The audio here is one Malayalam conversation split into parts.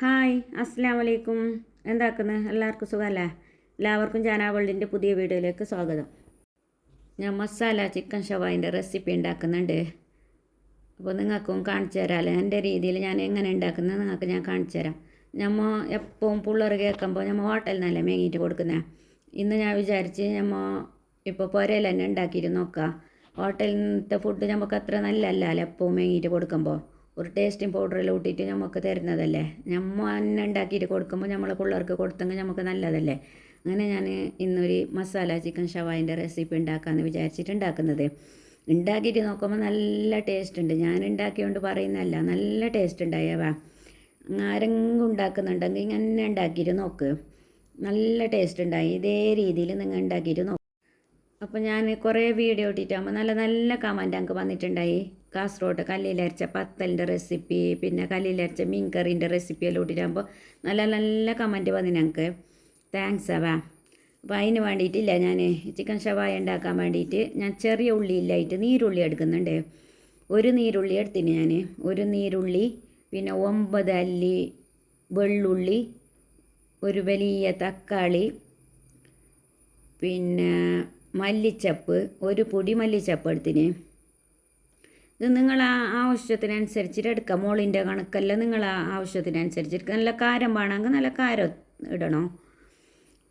ഹായ് അസ്സാം വലൈക്കും എന്താക്കുന്നത് എല്ലാവർക്കും സുഖമല്ലേ എല്ലാവർക്കും ജാനാവളിന്റെ പുതിയ വീഡിയോയിലേക്ക് സ്വാഗതം. ഞാൻ മസാല ചിക്കൻ ഷവായിന്റെ റെസിപ്പി ഉണ്ടാക്കുന്നുണ്ട്. അപ്പോൾ നിങ്ങൾക്കും കാണിച്ചു തരാമല്ലോ എന്റെ രീതിയിൽ ഞാൻ എങ്ങനെ ഉണ്ടാക്കുന്നത് നിങ്ങൾക്ക് ഞാൻ കാണിച്ചു തരാം. ഞമ്മ എപ്പോഴും പിള്ളേർ കേൾക്കുമ്പോൾ ഞമ്മ ഹോട്ടലിൽ നിന്നല്ലേ മേങ്ങിയിട്ട് കൊടുക്കുന്നത് ഇന്ന് ഞാൻ വിചാരിച്ച് ഞമ്മ ഇപ്പോൾ പുരയിൽ തന്നെ ഉണ്ടാക്കിയിട്ട് നോക്കാം. ഹോട്ടലിലത്തെ ഫുഡ് നമുക്ക് അത്ര നല്ലതല്ലല്ലോ എപ്പോഴും മേങ്ങിയിട്ട് കൊടുക്കുമ്പോൾ ഒരു ടേസ്റ്റിംഗ് പൗഡറെല്ലാം ഇട്ടിട്ട് നമുക്ക് തരുന്നതല്ലേ? നമ്മൾ തന്നെ ഉണ്ടാക്കിയിട്ട് കൊടുക്കുമ്പോൾ നമ്മളെ പിള്ളേർക്ക് കൊടുത്തെങ്കിൽ നമുക്ക് നല്ലതല്ലേ? അങ്ങനെ ഞാൻ ഇന്നൊരു മസാല ചിക്കൻ ഷവായിന്റെ റെസിപ്പി ഉണ്ടാക്കാമെന്ന് വിചാരിച്ചിട്ട് ഉണ്ടാക്കുന്നത് ഉണ്ടാക്കിയിട്ട് നോക്കുമ്പോൾ നല്ല ടേസ്റ്റ് ഉണ്ട് ഞാൻ ഉണ്ടാക്കിയോണ്ട് പറയുന്നതല്ല നല്ല ടേസ്റ്റ് ഉണ്ടായവ ആരെങ്കിലും ഉണ്ടാക്കുന്നുണ്ടെങ്കിൽ ഇങ്ങനെ ഉണ്ടാക്കിയിട്ട് നോക്ക്. നല്ല ടേസ്റ്റ് ഉണ്ടായി ഇതേ രീതിയിൽ നിങ്ങൾ ഉണ്ടാക്കിയിട്ട് നോക്ക്. അപ്പോൾ ഞാൻ കുറേ വീഡിയോ ഇട്ടിട്ടാകുമ്പോൾ നല്ല നല്ല കമന്റ് എനിക്ക് വന്നിട്ടുണ്ടായി. കാസർഗോഡ് കല്ലിലരച്ച പത്തലിന്റെ റെസിപ്പി പിന്നെ കല്ലിലരച്ച മീൻ കറീന്റെ റെസിപ്പി എല്ലാം ഇട്ടിട്ടാകുമ്പോൾ നല്ല നല്ല കമന്റ് വന്നു ഞങ്ങൾക്ക് താങ്ക്സ് അവ. അപ്പോൾ അതിന് വേണ്ടിയിട്ടില്ല ഞാൻ ചിക്കൻ ഷവായ ഉണ്ടാക്കാൻ വേണ്ടിയിട്ട് ഞാൻ ചെറിയ ഉള്ളി ഇല്ലായിട്ട് നീരുള്ളി എടുക്കുന്നുണ്ട്. ഒരു നീരുള്ളി എടുത്തിന് ഞാൻ ഒരു നീരുള്ളി പിന്നെ ഒമ്പത് അല്ലി വെള്ളുള്ളി ഒരു വലിയ തക്കാളി പിന്നെ മല്ലിച്ചപ്പ് ഒരു പൊടി മല്ലിച്ചപ്പ് എടുത്തിന്. ഇത് നിങ്ങൾ ആ ആവശ്യത്തിനനുസരിച്ചിട്ട് എടുക്കാം. മോളിന്റെ കണക്കല്ല നിങ്ങൾ ആ ആവശ്യത്തിനനുസരിച്ചിട്ട് നല്ല കാരം വേണമെങ്കിൽ നല്ല കാരം ഇടണോ.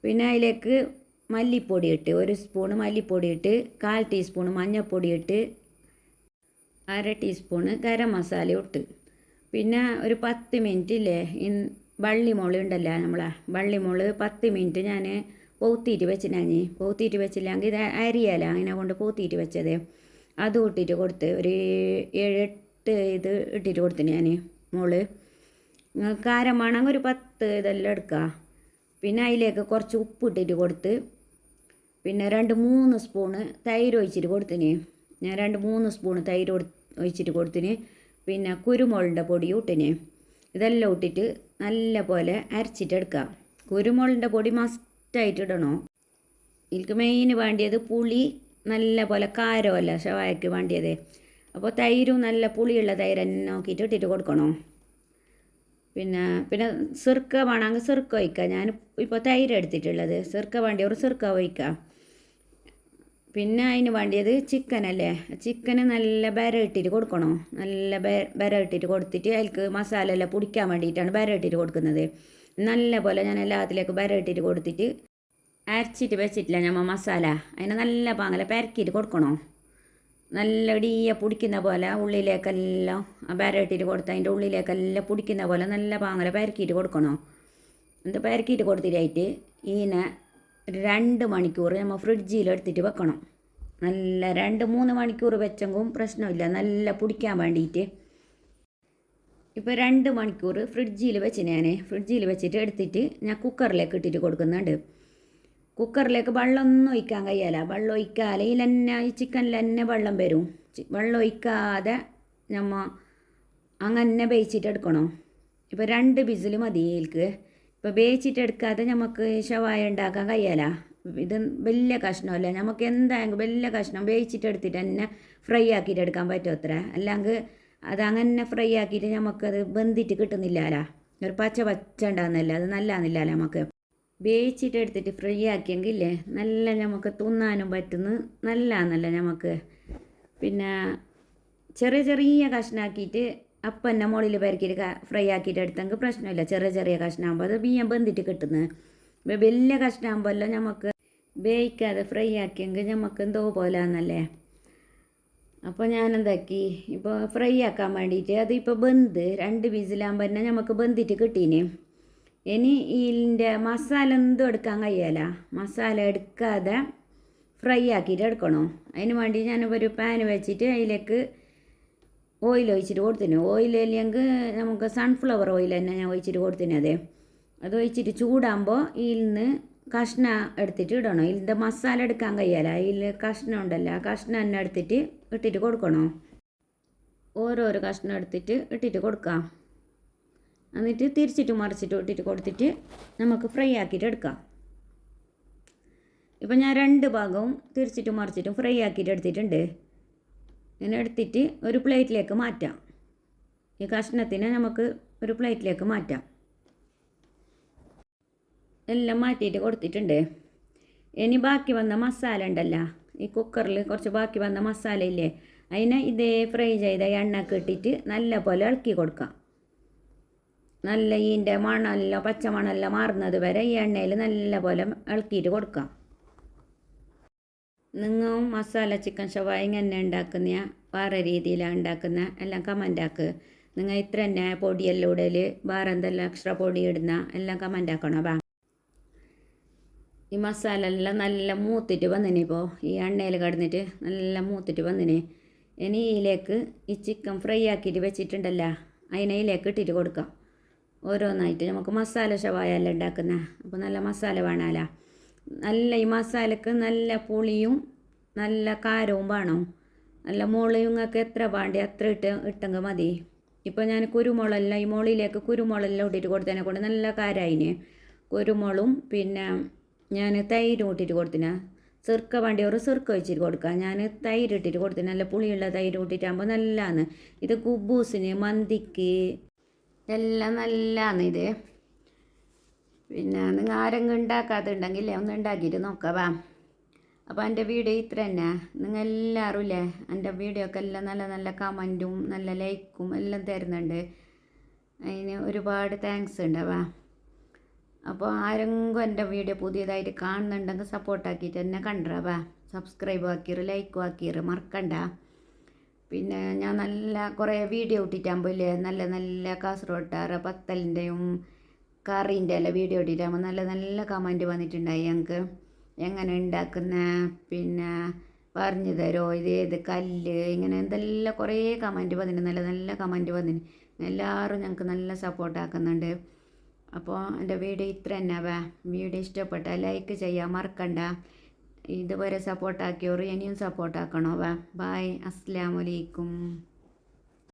പിന്നെ അതിലേക്ക് മല്ലിപ്പൊടി ഇട്ട് ഒരു സ്പൂണ് മല്ലിപ്പൊടി ഇട്ട് കാൽ ടീസ്പൂൺ മഞ്ഞൾപ്പൊടി ഇട്ട് അര ടീസ്പൂണ് ഗരം മസാല ഇട്ട്. പിന്നെ ഒരു പത്ത് മിനിറ്റ് ഇല്ലേ? ഈ വള്ളിമുള ഉണ്ടല്ലോ നമ്മളെ? വള്ളിമുൾ പത്ത് മിനിറ്റ് ഞാൻ പോത്തിയിട്ട് വെച്ചിനാഞ്ഞ് പോത്തിയിട്ട് വെച്ചില്ലെങ്കിൽ ഇത് അരിയല അങ്ങനെ കൊണ്ട് പോത്തിയിട്ട് വെച്ചത്. അതും ഇട്ടിട്ട് കൊടുത്ത് ഒരു ഏഴെട്ട് ഇത് ഇട്ടിട്ട് കൊടുത്തിന് ഞാൻ മോൾ. കാരം വേണമെങ്കിൽ ഒരു പത്ത് ഇതെല്ലാം എടുക്കുക പിന്നെ അതിലേക്ക് കുറച്ച് ഉപ്പ് ഇട്ടിട്ട് കൊടുത്ത് പിന്നെ രണ്ട് മൂന്ന് സ്പൂണ് തൈര് ഒഴിച്ചിട്ട് കൊടുത്തിന്. ഞാൻ രണ്ട് മൂന്ന് സ്പൂണ് തൈര് ഒഴിച്ചിട്ട് കൊടുത്തിന്. പിന്നെ കുരുമുളകിന്റെ പൊടി ഇട്ടിന്. ഇതെല്ലാം ഇട്ടിട്ട് നല്ല പോലെ അരച്ചിട്ടെടുക്കുക കുരുമുളകിന്റെ പൊടി മസ്റ്റായിട്ട് ഇടണോ. എനിക്ക് മെയിൻ വേണ്ടിയത് പുളി നല്ല പോലെ കാരമല്ല ഷവായക്ക് വേണ്ടിയത്? അപ്പോൾ തൈരും നല്ല പുളിയുള്ള തൈര് തന്നെ നോക്കിയിട്ട് ഇട്ടിട്ട് കൊടുക്കണോ? പിന്നെ പിന്നെ സിർക്ക വേണമെങ്കിൽ സിർക്ക ഒഴിക്കാം. ഞാൻ ഇപ്പോൾ തൈര് എടുത്തിട്ടുള്ളത്. സിർക്ക വേണ്ടി ഒരു സിർക്ക ഒഴിക്കാം. പിന്നെ അതിന് വേണ്ടിയത് ചിക്കനല്ലേ ചിക്കന് നല്ല ബര ഇട്ടിട്ട് കൊടുക്കണോ? നല്ല ബര ഇട്ടിട്ട് കൊടുത്തിട്ട് അതിൽക്ക് മസാല എല്ലാം പൊടിക്കാൻ വേണ്ടിയിട്ടാണ് ബര ഇട്ടിട്ട് കൊടുക്കുന്നത്. നല്ല പോലെ ഞാൻ എല്ലാത്തിലേക്ക് ബര ഇട്ടിട്ട് കൊടുത്തിട്ട് അരച്ചിട്ട് വെച്ചിട്ടില്ല ഞമ്മ മസാല. അതിനെ നല്ല പാങ്ങല പെരക്കിയിട്ട് കൊടുക്കണോ? നല്ല ഇടിയ പുടിക്കുന്ന പോലെ ഉള്ളിലേക്കെല്ലാം ആ ഇട്ടിട്ട് കൊടുത്ത് അതിന്റെ ഉള്ളിലേക്കെല്ലാം പുടിക്കുന്ന പോലെ നല്ല പാങ്ങല പെരക്കിയിട്ട് കൊടുക്കണോ? എന്നിട്ട് പെരക്കിയിട്ട് കൊടുത്തിട്ടായിട്ട് ഇതിനെ രണ്ട് മണിക്കൂർ നമ്മൾ ഫ്രിഡ്ജിൽ എടുത്തിട്ട് വെക്കണം. നല്ല രണ്ട് മൂന്ന് മണിക്കൂർ വെച്ചെങ്കിലും പ്രശ്നമില്ല. നല്ല പുടിക്കാൻ വേണ്ടിയിട്ട്. ഇപ്പോൾ രണ്ട് മണിക്കൂർ ഫ്രിഡ്ജിൽ വെച്ച് ഞാൻ ഫ്രിഡ്ജിൽ വെച്ചിട്ട് എടുത്തിട്ട് ഞാൻ കുക്കറിലേക്ക് ഇട്ടിട്ട് കൊടുക്കുന്നുണ്ട്. കുക്കറിലേക്ക് വെള്ളമൊന്നും ഒഴിക്കാൻ കഴിയല വെള്ളം ഒഴിക്കാതെ അല്ലെങ്കിൽ തന്നെ ഈ ചിക്കനിൽ തന്നെ വെള്ളം വരും. വെള്ളം ഒഴിക്കാതെ നമ്മ അങ്ങനെ വേവിച്ചിട്ട് എടുക്കണം? ഇപ്പോൾ രണ്ട് ബിസിൽ മതി എനിക്ക് ഇപ്പോൾ വേവിച്ചിട്ട് എടുക്കാതെ നമുക്ക് ഷവായ ഉണ്ടാക്കാൻ കഴിയല ഇത് വലിയ കഷ്ണമല്ല? നമുക്ക് എന്തായെങ്കിലും വലിയ കഷ്ണം വേവിച്ചിട്ട് എടുത്തിട്ട് തന്നെ ഫ്രൈ ആക്കിയിട്ട് എടുക്കാൻ പറ്റുമോ അത്ര? അല്ലെങ്കിൽ അത് അങ്ങനെ ഫ്രൈ ആക്കിയിട്ട് നമുക്കത് വെന്തിട്ട് കിട്ടുന്നില്ലല്ലോ ഒരു പച്ച പച്ച ഉണ്ടാകുന്നില്ല അത് നല്ലതാണെന്നില്ല നമുക്ക് വേവിച്ചിട്ട് എടുത്തിട്ട് ഫ്രൈ ആക്കിയെങ്കിൽ ഇല്ലേ നല്ല നമുക്ക് തിന്നാനും പറ്റുന്നു നല്ല നമുക്ക് പിന്നെ ചെറിയ ചെറിയ കഷ്ണാക്കിയിട്ട് അപ്പം തന്നെ മുകളിൽ പരക്കിയിട്ട് ഫ്രൈ ആക്കിയിട്ട് എടുത്തെങ്കിൽ പ്രശ്നമില്ല. ചെറിയ ചെറിയ കഷ്ണമാകുമ്പോൾ അത് ബിയ്യം ബന്ധിട്ട് കിട്ടുന്നത് വലിയ കഷ്ണമാകുമ്പോഴല്ലോ നമുക്ക് വേവിക്കാതെ ഫ്രൈ ആക്കിയെങ്കിൽ നമുക്ക് എന്തോ പോലെയാണെന്നല്ലേ അപ്പോൾ ഞാൻ എന്താക്കി ഇപ്പോൾ ഫ്രൈ ആക്കാൻ വേണ്ടിയിട്ട് അതിപ്പോൾ ബന്ത് രണ്ട് വിസിലാകുമ്പോൾ തന്നെ നമുക്ക് ബന്ധിട്ട് കിട്ടീന്. ഇനി ഇതിന്റെ മസാല എന്തും എടുക്കാൻ കഴിയല? മസാല എടുക്കാതെ ഫ്രൈ ആക്കിയിട്ട് എടുക്കണോ? അതിന് വേണ്ടി ഞാൻ ഒരു പാൻ വെച്ചിട്ട് അതിലേക്ക് ഓയിൽ ഒഴിച്ചിട്ട് കൊടുത്തിന് ഓയിൽ ഇല്ലെങ്കിൽ നമുക്ക് സൺഫ്ലവർ ഓയിൽ തന്നെ ഞാൻ ഒഴിച്ചിട്ട് കൊടുത്തിനത് അത് ഒഴിച്ചിട്ട് ചൂടാകുമ്പോൾ ഇതിൽ നിന്ന് കഷ്ണ എടുത്തിട്ട് ഇടണം. ഇതിന്റെ മസാല എടുക്കാൻ കഴിയാല? അതിൽ കഷ്ണം ഉണ്ടല്ലോ. ആ കഷ്ണം തന്നെ എടുത്തിട്ട് ഇട്ടിട്ട് കൊടുക്കണോ? ഓരോരോ കഷ്ണം എടുത്തിട്ട് ഇട്ടിട്ട് കൊടുക്കാം. എന്നിട്ട് തിരിച്ചിട്ട് മറിച്ചിട്ട് ഇട്ടിട്ട് കൊടുത്തിട്ട് നമുക്ക് ഫ്രൈ ആക്കിയിട്ട് എടുക്കാം. ഇപ്പം ഞാൻ രണ്ട് ഭാഗവും തിരിച്ചിട്ട് മറിച്ചിട്ടും ഫ്രൈ ആക്കിയിട്ട് എടുത്തിട്ടുണ്ട്. ഇങ്ങനെ എടുത്തിട്ട് ഒരു പ്ലേറ്റിലേക്ക് മാറ്റാം. ഈ കഷ്ണത്തിനെ നമുക്ക് ഒരു പ്ലേറ്റിലേക്ക് മാറ്റാം. എല്ലാം മാറ്റിയിട്ട് കൊടുത്തിട്ടുണ്ട്. ഇനി ബാക്കി വന്ന മസാല ഉണ്ടല്ലോ ഈ കുക്കറിൽ കുറച്ച് ബാക്കി വന്ന മസാല ഇല്ലേ അതിനെ ഇതേ ഫ്രൈ ചെയ്ത എണ്ണ കെട്ടിയിട്ട് നല്ല പോലെ ഇളക്കി കൊടുക്കാം. നല്ല ഇതിന്റെ മണമെല്ലാം പച്ചമണമെല്ലാം മാറുന്നത് വരെ ഈ എണ്ണയിൽ നല്ല പോലെ ഇളക്കിയിട്ട് കൊടുക്കാം. നിങ്ങൾ മസാല ചിക്കൻ ഷവായ ഇങ്ങനെ ഉണ്ടാക്കുന്ന വേറെ രീതിയിലാണ് ഉണ്ടാക്കുന്ന എല്ലാം കമന്റ് ആക്ക്. നിങ്ങൾ ഇത്ര തന്നെ പൊടിയെല്ലാം ഇടൽ വേറെ എന്തെല്ലാം എക്സ്ട്രാ പൊടി ഇടുന്ന എല്ലാം കമന്റ് ആക്കണോ ബാ. ഈ മസാല എല്ലാം നല്ല മൂത്തിട്ട് വന്നിന് ഇപ്പോൾ ഈ എണ്ണയിൽ കിടന്നിട്ട് നല്ല മൂത്തിട്ട് വന്നിന്. ഇനി ഇതിലേക്ക് ഈ ചിക്കൻ ഫ്രൈ ആക്കിയിട്ട് വെച്ചിട്ടുണ്ടല്ലോ അതിനെ ഇതിലേക്ക് ഇട്ടിട്ട് കൊടുക്കാം. ഓരോന്നായിട്ട്. നമുക്ക് മസാല ഷവായ എല്ലാം ഉണ്ടാക്കുന്ന. അപ്പോൾ നല്ല മസാല വേണമല്ല നല്ല ഈ മസാലക്ക് നല്ല പുളിയും നല്ല കാരവും വേണം. നല്ല മുളയും നിങ്ങൾക്ക് എത്ര വേണ്ടി അത്ര ഇട്ട് ഇട്ടെങ്കിൽ മതി. ഇപ്പോൾ ഞാൻ കുരുമുളകെല്ലാം ഈ മുളയിലേക്ക് കുരുമുളകെല്ലാം ഇട്ടിട്ട് കൊടുത്തതിനെ കൊണ്ട് നല്ല കാരായിന്. കുരുമുളും പിന്നെ ഞാൻ തൈരും ഇട്ടിട്ട് കൊടുത്തിന്. ചെറുക്ക ഓരോ ചെറുക്ക വെച്ചിട്ട് കൊടുക്കുക ഞാൻ തൈര് ഇട്ടിട്ട് കൊടുത്തിന്. നല്ല പുളിയുള്ള തൈര് ഇട്ടിട്ടാകുമ്പോൾ നല്ലതാണ് ഇത് കുബൂസിന് മന്തിക്ക് എല്ലാം നല്ലതാണ് ഇത്. പിന്നെ നിങ്ങൾ ആരെങ്കിലും ഉണ്ടാക്കാത്തുണ്ടെങ്കിൽ ഒന്ന് ഉണ്ടാക്കിയിട്ട് നോക്കാം വാ. അപ്പോൾ എന്റെ വീഡിയോ ഇത്ര തന്നെ. നിങ്ങൾ എല്ലാവരും ഇല്ലേ? എന്റെ വീഡിയോ ഒക്കെ എല്ലാം നല്ല നല്ല കമന്റും നല്ല ലൈക്കും എല്ലാം തരുന്നുണ്ട്. അതിന് ഒരുപാട് താങ്ക്സ് ഉണ്ട് വാ. അപ്പോൾ ആരെങ്കിലും എന്റെ വീഡിയോ പുതിയതായിട്ട് കാണുന്നുണ്ടെങ്കിൽ സപ്പോർട്ടാക്കിയിട്ട് എന്നെ കണ്ടറാവാ സബ്സ്ക്രൈബ് ആക്കിയറ് ലൈക്കും ആക്കിയറ് മറക്കണ്ട. പിന്നെ ഞാൻ നല്ല കുറേ വീഡിയോ ഇട്ടിട്ടാകുമ്പോൾ ഇല്ലേ? നല്ല നല്ല കാസർഗോട്ടാറ് പത്തലിന്റെയും കറീന്റെ എല്ലാം വീഡിയോ ഇട്ടിട്ടാകുമ്പോൾ നല്ല നല്ല കമന്റ് വന്നിട്ടുണ്ടായി ഞങ്ങൾക്ക് എങ്ങനെ ഉണ്ടാക്കുന്ന? പിന്നെ പറഞ്ഞു തരോ? ഇത് ഏത് കല്ല്? ഇങ്ങനെ എന്തെല്ലാം കുറേ കമന്റ് വന്നിട്ടുണ്ട്. നല്ല നല്ല കമന്റ് വന്നിട്ടുണ്ട്. എല്ലാവരും ഞങ്ങൾക്ക് നല്ല സപ്പോർട്ട് ആക്കുന്നുണ്ട്. അപ്പോൾ എന്റെ വീഡിയോ ഇത്ര തന്നെ. വീഡിയോ ഇഷ്ടപ്പെട്ടാൽ ലൈക്ക് ചെയ്യാൻ മറക്കണ്ട. ഇതുവരെ സപ്പോർട്ടാക്കിയവർ ഇനിയും സപ്പോർട്ടാക്കണോ ബായ് അസ്സാമലൈക്കും